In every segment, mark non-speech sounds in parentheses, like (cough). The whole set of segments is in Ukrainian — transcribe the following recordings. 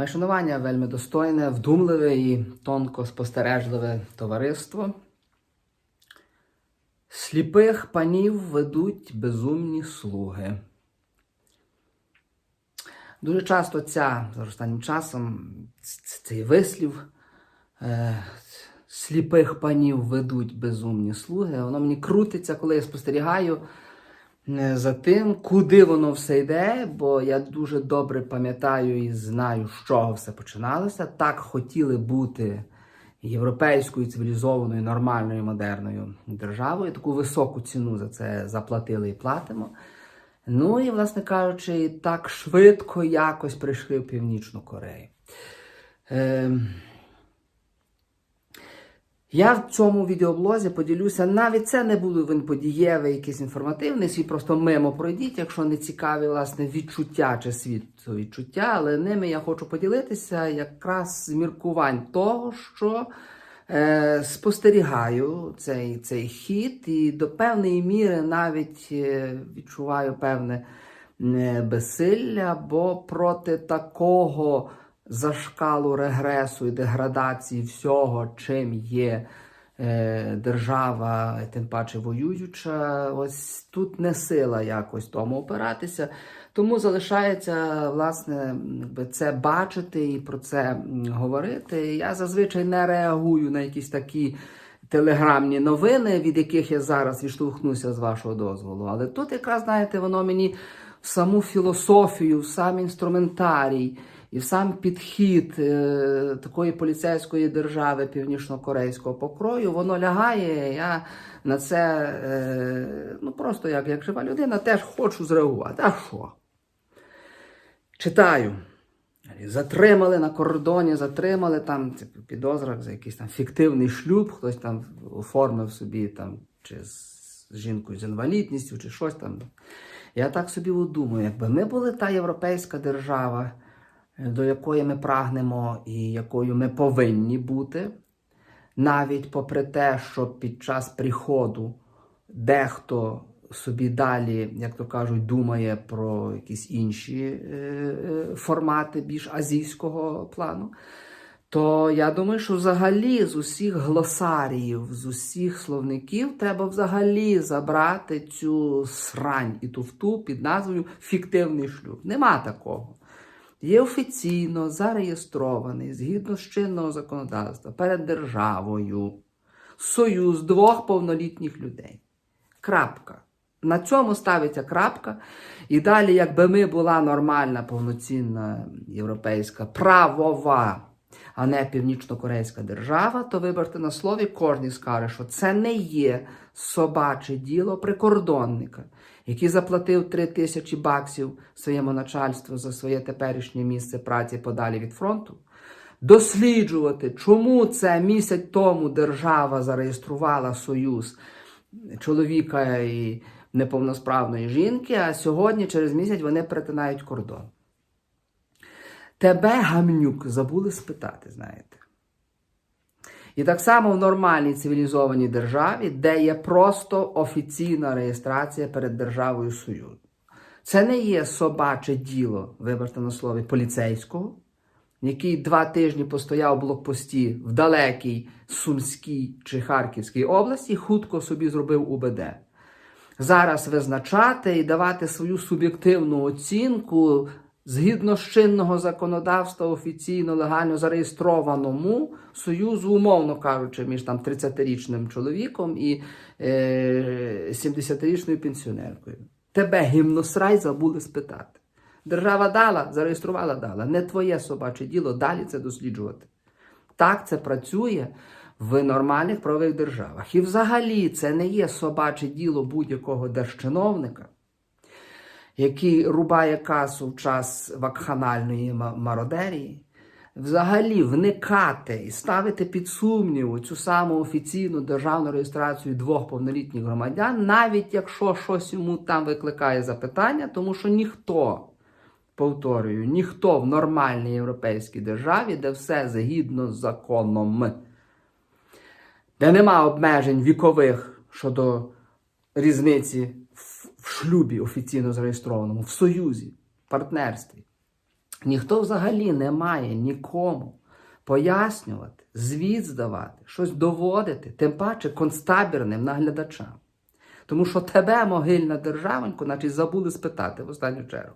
Моє шанування вельми достойне, вдумливе і тонко спостережливе товариство. Сліпих панів ведуть безумні слуги. Дуже часто ця за останнім часом цей вислів е, сліпих панів ведуть безумні слуги. Воно мені крутиться, коли я спостерігаю за тим, куди воно все йде, бо я дуже добре пам'ятаю і знаю, з чого все починалося. Так хотіли бути європейською цивілізованою, нормальною, модерною державою. Таку високу ціну за це заплатили і платимо. Ну і, власне кажучи, так швидко якось прийшли в Північну Корею. Ем, я в цьому відеоблозі поділюся, навіть це не буде він подієвий, якийсь інформативний, свій просто мимо пройдіть, якщо не цікаві власне відчуття чи світовідчуття, але ними я хочу поділитися якраз з міркувань того, що е, спостерігаю цей, цей хід, і до певної міри навіть е, відчуваю певне е, безсилля, бо проти такого зашкалу регресу і деградації всього, чим є е, держава, тим паче воююча, ось тут не сила якось тому опиратися. Тому залишається власне це бачити і про це говорити. Я зазвичай не реагую на якісь такі телеграмні новини, від яких я зараз відштовхнуся з вашого дозволу. Але тут якраз, знаєте, воно мені в саму філософію, в сам інструментарій і в сам підхід е, такої поліцейської держави північно-корейського покрою, воно лягає. Я на це е, ну просто як, як жива людина теж хочу зреагувати. А що? Читаю. Затримали на кордоні, затримали там підозрах за якийсь там фіктивний шлюб, хтось там оформив собі там чи з жінкою з інвалідністю, чи щось там. Я так собі думаю, якби ми були та європейська держава, до якої ми прагнемо і якою ми повинні бути, навіть попри те, що під час приходу дехто собі далі, як то кажуть, думає про якісь інші е, е, формати більш азійського плану, то я думаю, що взагалі з усіх глосаріїв, з усіх словників треба взагалі забрати цю срань і туфту під назвою фіктивний шлюб. Нема такого. Є офіційно зареєстрований згідно з чинного законодавства перед державою союз двох повнолітніх людей. Крапка. На цьому ставиться крапка. І далі, якби ми була нормальна, повноцінна європейська правова, а не північно-корейська держава, то виберте на слові, кожен скаже, що це не є собаче діло прикордонника, який заплатив 3 тисячі баксів своєму начальству за своє теперішнє місце праці подалі від фронту. Досліджувати, чому це місяць тому держава зареєструвала союз чоловіка і неповносправної жінки, а сьогодні, через місяць, вони перетинають кордон. Тебе, гамнюк, забули спитати, знаєте. І так само в нормальній цивілізованій державі, де є просто офіційна реєстрація перед державою Союзу. Це не є собаче діло, вибачте на слові, поліцейського, який два тижні постояв в блокпості в далекій Сумській чи Харківській області, хутко собі зробив УБД. Зараз визначати і давати свою суб'єктивну оцінку згідно з чинного законодавства офіційно легально зареєстрованому союзу, умовно кажучи, між там 30-річним чоловіком і е, 70-річною пенсіонеркою. Тебе гімносрай забули спитати. Держава дала, зареєструвала, дала. Не твоє собаче діло далі це досліджувати. Так це працює в нормальних правових державах. І взагалі це не є собаче діло будь-якого держчиновника, який рубає касу в час вакханальної мародерії. Взагалі вникати і ставити під сумнів цю саму офіційну державну реєстрацію двох повнолітніх громадян, навіть якщо щось йому там викликає запитання, тому що ніхто, повторюю, ніхто в нормальній європейській державі, де все згідно з законом, де нема обмежень вікових щодо різниці в шлюбі офіційно зареєстрованому, в союзі, в партнерстві, ніхто взагалі не має нікому пояснювати, звіт здавати, щось доводити, тим паче концтабірним наглядачам. Тому що тебе, могильна державоньку, значить забули спитати в останню чергу.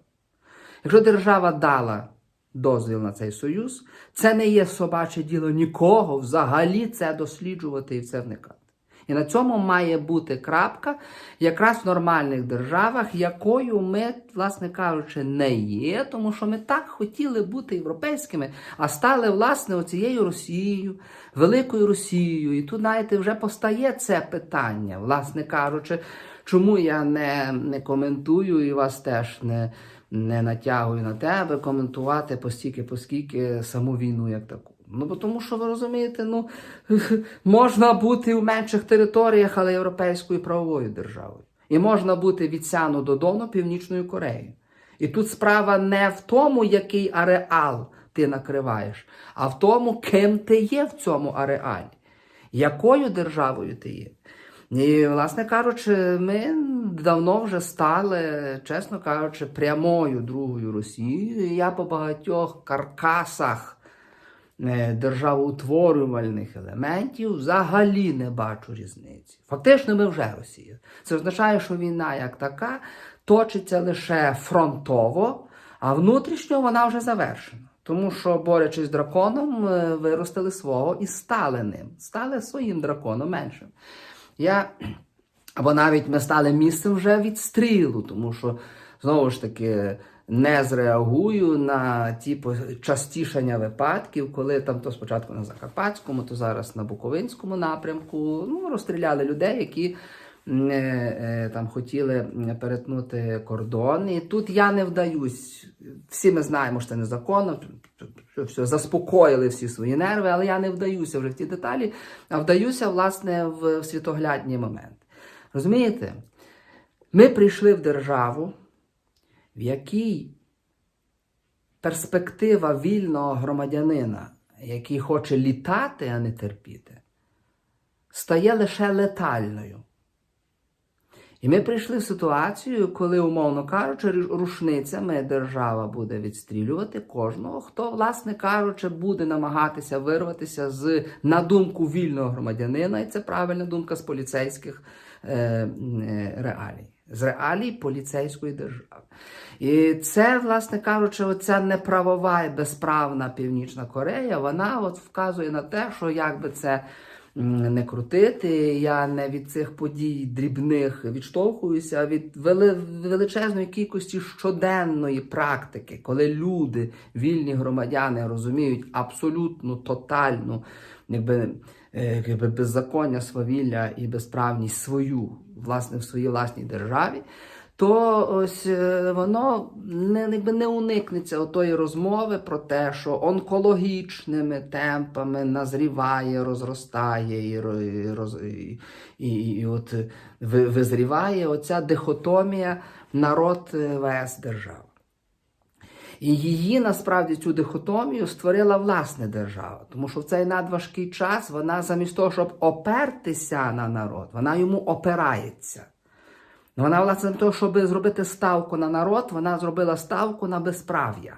Якщо держава дала дозвіл на цей союз, це не є собаче діло нікого взагалі це досліджувати і в це вникати. І на цьому має бути крапка якраз в нормальних державах, якою ми, власне кажучи, не є, тому що ми так хотіли бути європейськими, а стали, власне, оцією Росією, Великою Росією. І тут, знаєте, вже постає це питання, власне кажучи, чому я не, не коментую і вас теж не, не натягую на тебе коментувати постільки, поскільки саму війну як таку. Ну, тому що ви розумієте, ну (laughs) можна бути в менших територіях, але європейською правовою державою. І можна бути від Сяну до Дону Північною Кореєю. І тут справа не в тому, який ареал ти накриваєш, а в тому, ким ти є в цьому ареалі, якою державою ти є. І, власне кажучи, ми давно вже стали, чесно кажучи, прямою другою Росією. І я по багатьох каркасах державоутворювальних елементів взагалі не бачу різниці. Фактично, ми вже Росія. Це означає, що війна як така точиться лише фронтово, а внутрішньо вона вже завершена. Тому що, борючись з драконом, е, виростили свого і стали ним, стали своїм драконом меншим. Я або навіть ми стали місцем вже відстрілу, тому що знову ж таки не зреагую на ті частішання випадків, коли там то спочатку на Закарпатському, то зараз на Буковинському напрямку ну, розстріляли людей, які е, е, там хотіли перетнути кордон. І тут я не вдаюсь. Всі ми знаємо, що це незаконно. що Все, заспокоїли всі свої нерви, але я не вдаюся вже в ті деталі, а вдаюся, власне, в світоглядні моменти. Розумієте? Ми прийшли в державу, в якій перспектива вільного громадянина, який хоче літати, а не терпіти, стає лише летальною. І ми прийшли в ситуацію, коли, умовно кажучи, рушницями держава буде відстрілювати кожного, хто, власне кажучи, буде намагатися вирватися з на думку вільного громадянина, і це правильна думка з поліцейських е, е, реалій, з реалій поліцейської держави. І це, власне кажучи, оця неправова і безправна Північна Корея, вона от вказує на те, що як би це не крутити. Я не від цих подій дрібних відштовхуюся, а від величезної кількості щоденної практики, коли люди, вільні громадяни, розуміють абсолютну тотальну якби, е, якби беззаконня, свавілля і безправність свою, власне, в своїй власній державі. То ось е, воно не, якби не уникнеться отої розмови про те, що онкологічними темпами назріває, розростає і, і, і, і, от визріває оця дихотомія народ е, ВС держава. І її насправді цю дихотомію створила власне держава, тому що в цей надважкий час вона замість того, щоб опертися на народ, вона йому опирається. Вона, власне, для того, щоб зробити ставку на народ, вона зробила ставку на безправ'я.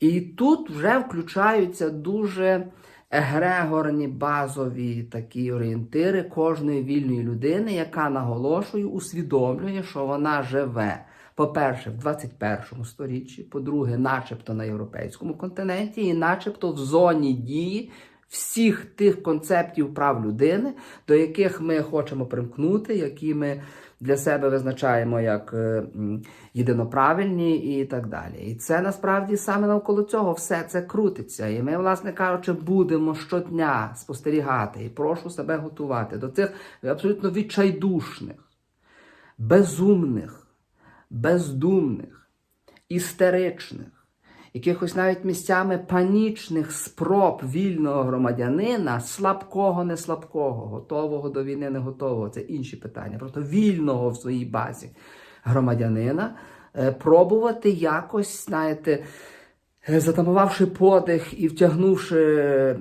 І тут вже включаються дуже егрегорні базові такі орієнтири кожної вільної людини, яка наголошую, усвідомлює, що вона живе. По-перше, в 21 сторіччі, по-друге, начебто на європейському континенті, і начебто в зоні дії всіх тих концептів прав людини, до яких ми хочемо примкнути, які ми для себе визначаємо як е, єдиноправильні і так далі. І це насправді саме навколо цього все це крутиться. І ми, власне кажучи, будемо щодня спостерігати і прошу себе готувати до цих абсолютно відчайдушних, безумних, бездумних, істеричних, якихось навіть місцями панічних спроб вільного громадянина, слабкого, не слабкого, готового до війни, не готового. Це інші питання. Просто вільного в своїй базі громадянина е, пробувати якось, знаєте. Е, Затамувавши подих і втягнувши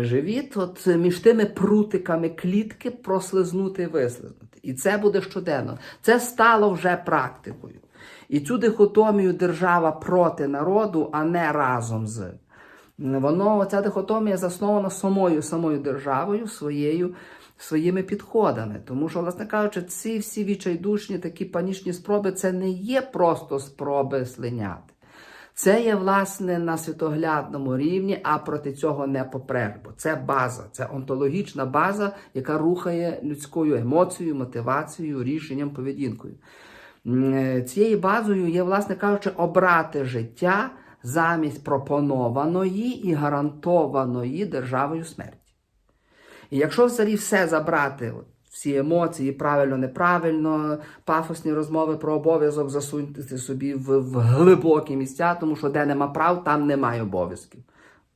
живіт, от між тими прутиками клітки прослизнути і вислизнути. І це буде щоденно. Це стало вже практикою. І цю дихотомію держава проти народу, а не разом з. Воно, ця дихотомія заснована самою самою державою, своєю, своїми підходами. Тому що, власне кажучи, ці всі відчайдушні такі панічні спроби це не є просто спроби слиняти. Це є, власне, на світоглядному рівні, а проти цього не попреш. Бо це база, це онтологічна база, яка рухає людською емоцією, мотивацією, рішенням, поведінкою. Е, Цією базою є, власне кажучи, обрати життя замість пропонованої і гарантованої державою смерті. І якщо взагалі все забрати, от, всі емоції, правильно, неправильно, пафосні розмови про обов'язок засунути собі в, в глибокі місця, тому що де нема прав, там немає обов'язків.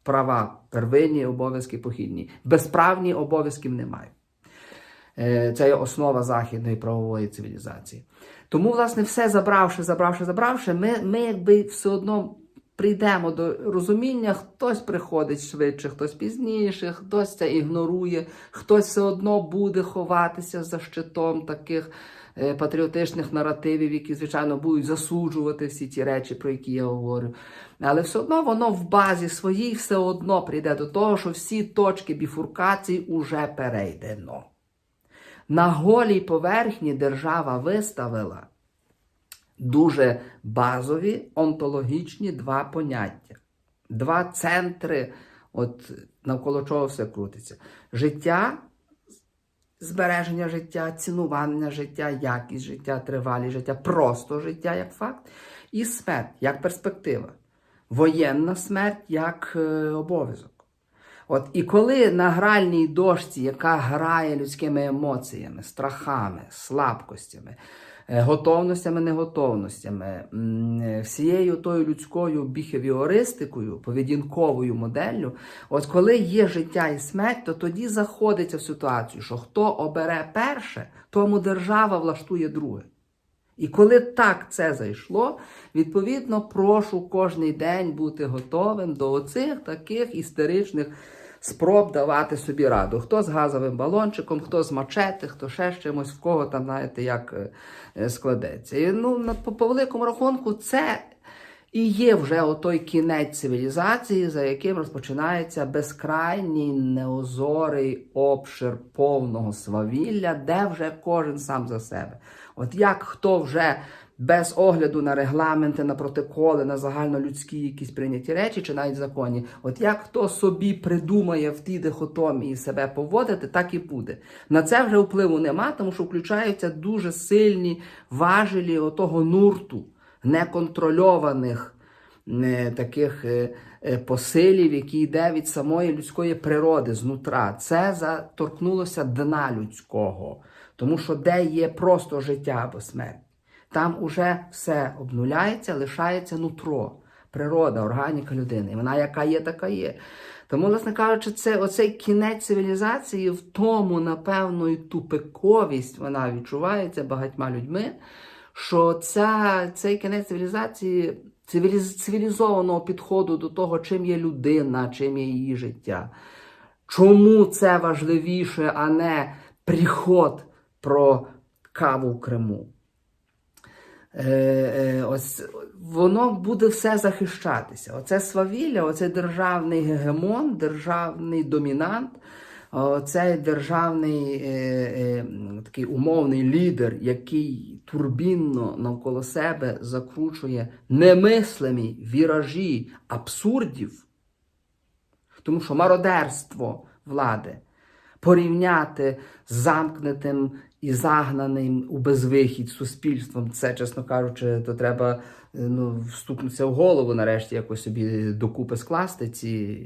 Права первинні, обов'язки похідні. Безправні обов'язків немає. Е, Це є основа західної правової цивілізації. Тому, власне, все забравши, забравши, забравши, ми, ми якби все одно прийдемо до розуміння, хтось приходить швидше, хтось пізніше, хтось це ігнорує, хтось все одно буде ховатися за щитом таких е, патріотичних наративів, які, звичайно, будуть засуджувати всі ті речі, про які я говорю. Але все одно воно в базі своїй все одно прийде до того, що всі точки біфуркації уже перейдено. На голій поверхні держава виставила дуже базові онтологічні два поняття, два центри, от навколо чого все крутиться: життя, збереження життя, цінування життя, якість життя, тривалість життя, просто життя як факт, і смерть як перспектива, воєнна смерть як е, обов'язок. От і коли на гральній дошці, яка грає людськими емоціями, страхами, слабкостями, готовностями, неготовностями, е, всією тою людською біхевіористикою, поведінковою моделлю, от коли є життя і смерть, то тоді заходиться в ситуацію, що хто обере перше, тому держава влаштує друге. І коли так це зайшло, відповідно, прошу кожний день бути готовим до оцих таких істеричних спроб давати собі раду. Хто з газовим балончиком, хто з мачети, хто ще з чимось, в кого там, знаєте, як е, е, складеться. І ну, по, по великому рахунку, це і є вже отой кінець цивілізації, за яким розпочинається безкрайній неозорий обшир повного свавілля, де вже кожен сам за себе. От як хто вже без огляду на регламенти, на протоколи, на загальнолюдські якісь прийняті речі, чи навіть законі, от як хто собі придумає в тій дихотомії себе поводити, так і буде. На це вже впливу нема, тому що включаються дуже сильні важелі отого нурту неконтрольованих е, таких е, е, посилів, які йде від самої людської природи знутра. Це заторкнулося дна людського, тому що де є просто життя або смерть, там уже все обнуляється, лишається нутро, природа, органіка людини. І вона яка є, така є. Тому, власне кажучи, це оцей кінець цивілізації в тому, напевно, і тупиковість вона відчувається багатьма людьми що ця, цей кінець цивілізації, цивіліз, цивілізованого підходу до того, чим є людина, чим є її життя. Чому це важливіше, а не приход про каву в Криму? Е, е, ось воно буде все захищатися. Оце свавілля, оце державний гегемон, державний домінант, цей державний е, такий умовний лідер, який турбінно навколо себе закручує немислимі віражі абсурдів, тому що мародерство влади порівняти з замкнутим і загнаним у безвихідь суспільством, це, чесно кажучи, то треба е, ну, вступнутися в голову, нарешті якось собі докупи скласти ці,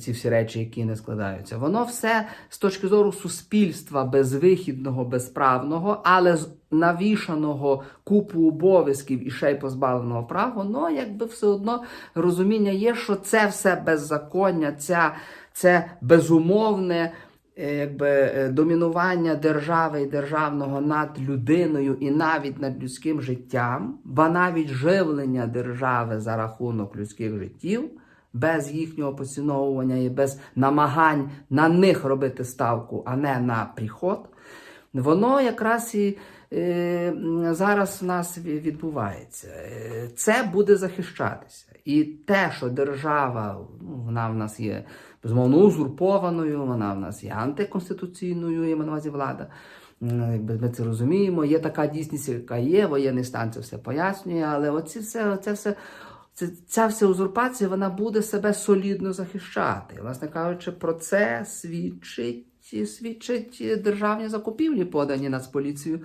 ці всі речі, які не складаються. Воно все з точки зору суспільства безвихідного, безправного, але навішаного купу обов'язків і ще й позбавленого прав, воно якби все одно розуміння є, що це все беззаконня, ця, це безумовне е, якби, е, домінування держави і державного над людиною і навіть над людським життям, ба навіть живлення держави за рахунок людських життів, без їхнього поціновування і без намагань на них робити ставку, а не на приход. Воно якраз і е, зараз в нас відбувається. Е, Це буде захищатися. І те, що держава, ну, вона в нас є безумовно узурпованою, вона в нас є антиконституційною, я маю на увазі влада. Ми це розуміємо, є така дійсність, яка є, воєнний стан це все пояснює, але оці все, це все, це, ця вся узурпація вона буде себе солідно захищати. Власне кажучи, про це свідчить, свідчить державні закупівлі, подані Нацполіцією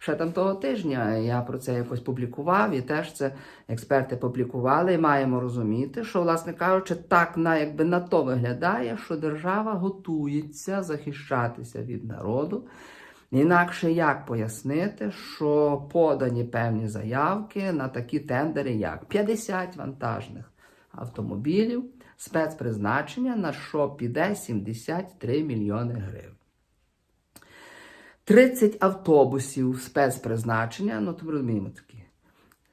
ще там того тижня. Я про це якось публікував, і теж це експерти публікували. І маємо розуміти, що, власне кажучи, так на якби на то виглядає, що держава готується захищатися від народу. Інакше як пояснити, що подані певні заявки на такі тендери, як 50 вантажних автомобілів спецпризначення, на що піде 73 мільйони гривень. 30 автобусів спецпризначення, ну то розуміємо такі,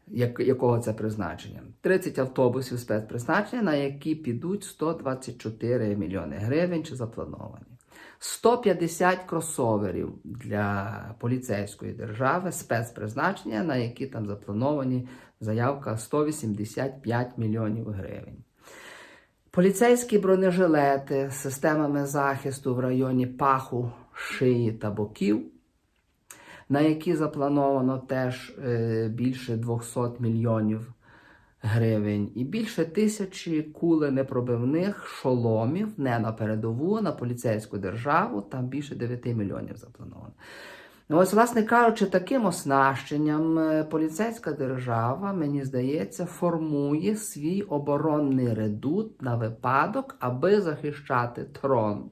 як, якого це призначення. 30 автобусів спецпризначення, на які підуть 124 мільйони гривень чи заплановані. 150 кросоверів для поліцейської держави спецпризначення, на які там заплановані заявка 185 мільйонів гривень. Поліцейські бронежилети з системами захисту в районі паху, шиї та боків, на які заплановано теж е, більше 200 мільйонів гривень, і більше тисячі куленепробивних шоломів не на передову, а на поліцейську державу, там більше 9 мільйонів заплановано. Ну, ось, власне кажучи, таким оснащенням е, поліцейська держава, мені здається, формує свій оборонний редут на випадок, аби захищати трон.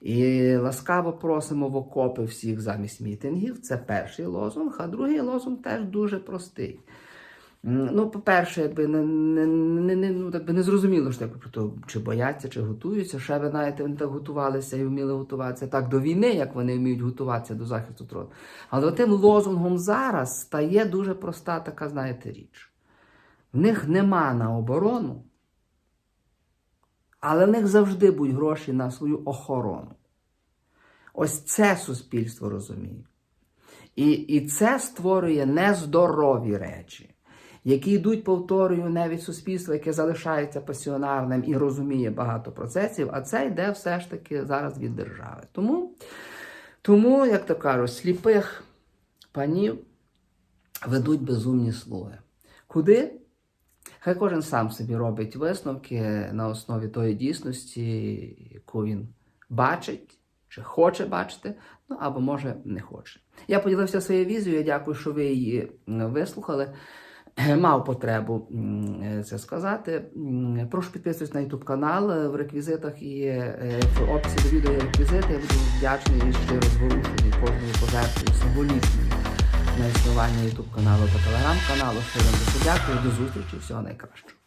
І ласкаво просимо в окопи всіх замість мітингів. Це перший лозунг, а другий лозунг теж дуже простий. Ну, по-перше, якби не, не, не, не, ну, так би не зрозуміло, що якби, про то, чи бояться, чи готуються. Ще ви знаєте, вони так готувалися і вміли готуватися так до війни, як вони вміють готуватися до захисту трону. Але тим лозунгом зараз стає дуже проста така, знаєте, річ. В них нема на оборону, але в них завжди будуть гроші на свою охорону. Ось це суспільство розуміє. І, і це створює нездорові речі, які йдуть, повторюю, не від суспільства, яке залишається пасіонарним і розуміє багато процесів, а це йде все ж таки зараз від держави. Тому, тому як то кажуть, сліпих панів ведуть безумні слуги. Куди? Хай кожен сам собі робить висновки на основі тої дійсності, яку він бачить, чи хоче бачити, ну або може не хоче. Я поділився своєю візією. Я дякую, що ви її вислухали. (clears throat) Мав потребу е, це сказати. Прошу підписуватись на YouTube канал. В реквізитах є е, в описі до відео реквізити. Я буду вдячний і щиро зворушений кожною пожертвою символічною на існування YouTube каналу та телеграм каналу. Щиро вам дуже дякую. До зустрічі. Всього найкращого.